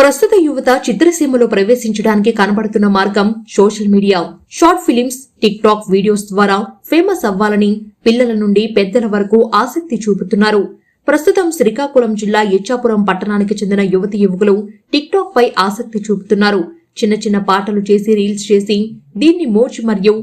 ప్రస్తుత యువత చిత్రసీమలో ప్రవేశించడానికి కనబడుతున్న మార్గం social media. Short films TikTok videos ద్వారా ఫేమస్ అవ్వాలని పిల్లల నుండి పెద్దల వరకు ఆసక్తి చూపుతున్నారు. ప్రస్తుతం శ్రీకాకుళం జిల్లా ఇచ్చాపురం పట్టణానికి చెందిన యువతి యువకులు టిక్ టాక్ పై ఆసక్తి చూపుతున్నారు. చిన్న చిన్న పాటలు చేసి రీల్స్ చేసి దీన్ని మోచ్ మరియు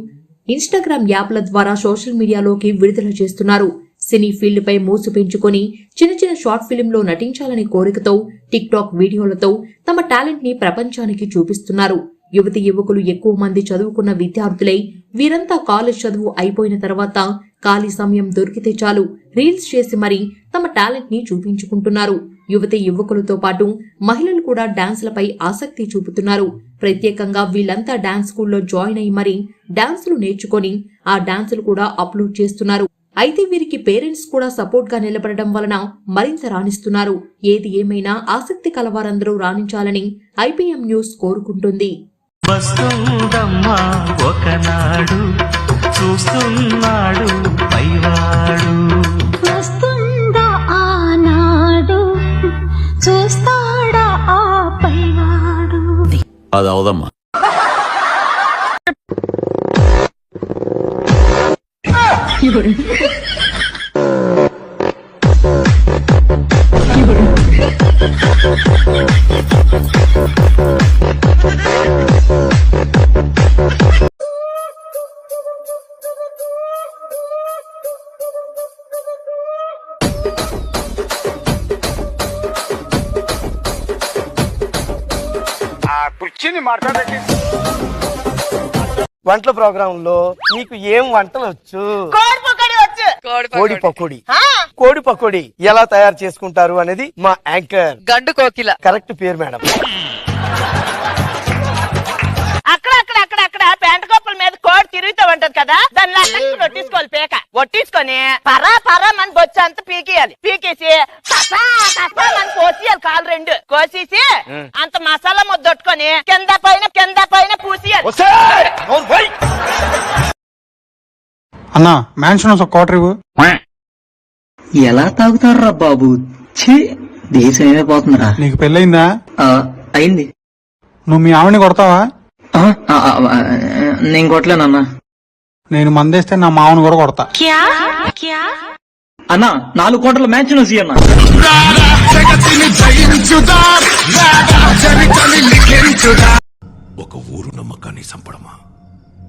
ఇన్స్టాగ్రామ్ యాప్ల ద్వారా సోషల్ మీడియాలోకి విడుదల చేస్తున్నారు. సినీ ఫీల్డ్ పై మూసు పెంచుకొని చిన్న చిన్న షార్ట్ ఫిలింలో నటించాలనే కోరికతో టిక్ టాక్ వీడియోలతో తమ టాలెంట్ని ప్రపంచానికి చూపిస్తున్నారు. యువతి యువకులు ఎక్కువ మంది చదువుకున్న విద్యార్థులై వీరంతా కాలేజ్ చదువు అయిపోయిన తర్వాత ఖాళీ సమయం దొరికితే చాలు రీల్స్ చేసి మరీ తమ టాలెంట్ని చూపించుకుంటున్నారు. యువతి యువకులతో పాటు మహిళలు కూడా డాన్సులపై ఆసక్తి చూపుతున్నారు. ప్రత్యేకంగా వీళ్ళంతా డాన్స్ స్కూల్లో జాయిన్ అయి మరీ డాన్సులు నేర్చుకొని ఆ డాన్సులు కూడా అప్లోడ్ చేస్తున్నారు. అయితే వీరికి పేరెంట్స్ కూడా సపోర్ట్గా నిలబడడం వలన మరింత రాణిస్తున్నారు. ఏది ఏమైనా ఆసక్తి కలవారందరూ రాణించాలని ఐపీఎం న్యూస్ కోరుకుంటుంది. వస్తుందమ్మా ఒకనాడు చూస్తున్నాడు పైవాడు. వస్తుందా ఆనాడు చూస్తాడా ఆ పైవాడు? అది అవదమ్మా. Юра. ಕುರ್ಚಿನಿ ಮಾಡ್ತಾ వంటల ప్రోగ్రామ్లో నీకు ఏం వంటలు వచ్చు? కోడి పకోడీ వచ్చు. కోడి పకోడి. ఆ, కోడి పకోడి ఎలా తయారు చేసుకుంటారు అనేది మా యాంకర్. గండు కోకిల. కరెక్ట్ పేరు మేడం. అక్కడ అక్కడ అక్కడ అక్కడ పెంట మీద కోడి తిరుగుతూ ఉంటది కదా? దాన్ని అట్టకి ఒట్టించుకోవాలి పేక. ఒట్టించుకొని పరా పరా మన బొచ్చు అంతా పీకేయాలి. పీకేసి మన కోసేయాలి కాలు రెండు. కోసేసి అంత మసాలా ముద్దొట్టుకొని కింద పైన కింద పైన పూసేయాలి. అన్నా మ్యాన్షన్ ఒక క్వార్టర్ ఇవ్వు. ఎలా తాగుతారా బాబు? ఛీ దేశం ఏమైపోతుందిరా నీకు పెళ్ళయిందా? ఆ, అయింది. నువ్వు మీ ఆవిడని కొడతావా? ఆ, ఆ, ఆ, ఆ, నేను కొట్టలేనన్నా నేను మందేస్తే నా మామని కూడా కొడతా. అన్నా నాలుగు కోట్ల మ్యాచ్ నువ్వు అన్న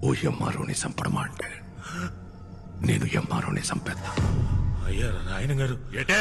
ఓ ఎంఆర్ఓని చంపడమా అంటే? నేను ఎంఆర్ఓని చంపేద్దా. అయ్యా నాయన గారు ఏటే?